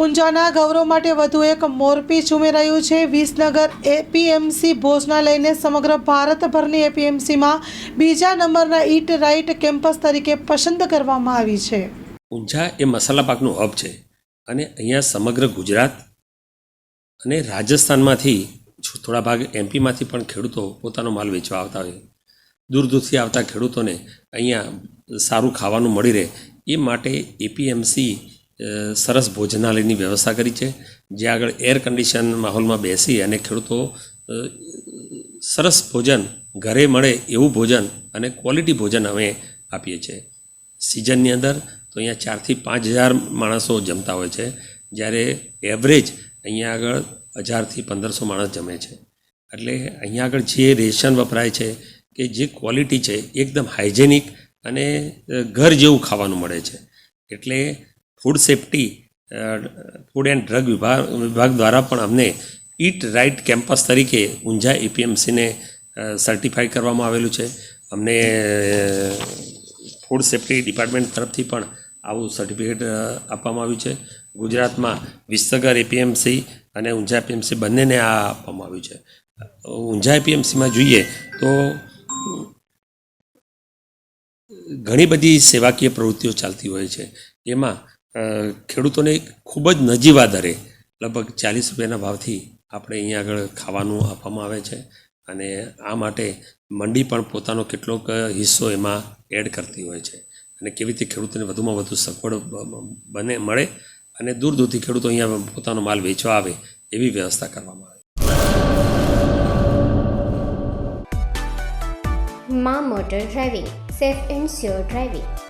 ઊંઝાના ગૌરવ માટે વધુ એક મોરપીચ ઉમેરાયું છે. વિસનગર એપીએમસી ભોજનાલયને સમગ્ર ભારતભરની એપીએમસીમાં બીજા નંબરના ઈટ રાઇટ કેમ્પસ તરીકે પસંદ કરવામાં આવી છે. ઊંઝા એ મસાલા પાકનું હબ છે અને અહીંયા સમગ્ર ગુજરાત અને રાજસ્થાનમાંથી થોડા ભાગ એમપીમાંથી પણ ખેડૂતો પોતાનો માલ વેચવા આવતા હોય દૂર દૂરથી આવતા ખેડૂતોને અહીંયા સારું ખાવાનું મળી રહે એ માટે એપીએમસી સરસ ભોજનાલયની વ્યવસ્થા કરી છે. જ્યાં આગળ એર કન્ડિશન માહોલમાં બેસી અને ખેડૂતો સરસ ભોજન, ઘરે મળે એવું ભોજન અને ક્વોલિટી ભોજન અમે આપીએ છીએ. સિઝનની અંદર તો અહીંયા ચારથી પાંચ હજાર માણસો જમતા હોય છે. જ્યારે એવરેજ અહીંયા આગળ હજારથી પંદરસો માણસ જમે છે. એટલે અહીંયા આગળ જે રેશન વપરાય છે કે જે ક્વોલિટી છે, એકદમ હાઇજેનિક અને ઘર જેવું ખાવાનું મળે છે. એટલે food safety food and drug વિભાગ વિભાગ દ્વારા પણ અમને ઈટ રાઇટ કેમ્પસ તરીકે ઊંઝા એપીએમસીને સર્ટિફાઈ કરવામાં આવેલું છે. અમને ફૂડ સેફ્ટી ડિપાર્ટમેન્ટ તરફથી પણ આવું સર્ટિફિકેટ આપવામાં આવ્યું છે. ગુજરાતમાં વિસનગર એપીએમસી અને ઊંઝા એપીએમસી બંનેને આ આપવામાં આવ્યું છે. ઊંઝા એપીએમસીમાં જોઈએ તો ઘણી બધી સેવાકીય પ્રવૃત્તિઓ ચાલતી હોય છે. એમાં ખેડૂતોને ખૂબ જ નજીવા દરે લગભગ ચાલીસ રૂપિયાના ભાવથી આપણે અહીંયા આગળ ખાવાનું આપવામાં આવે છે અને આ માટે મંડી પણ પોતાનો કેટલોક હિસ્સો એમાં એડ કરતી હોય છે અને કેવી રીતે ખેડૂતોને વધુમાં વધુ સગવડ બને, મળે અને દૂર દૂરથી ખેડૂતો અહીંયા પોતાનો માલ વેચવા આવે એવી વ્યવસ્થા કરવામાં આવે મા motor driving, safe and sure driving.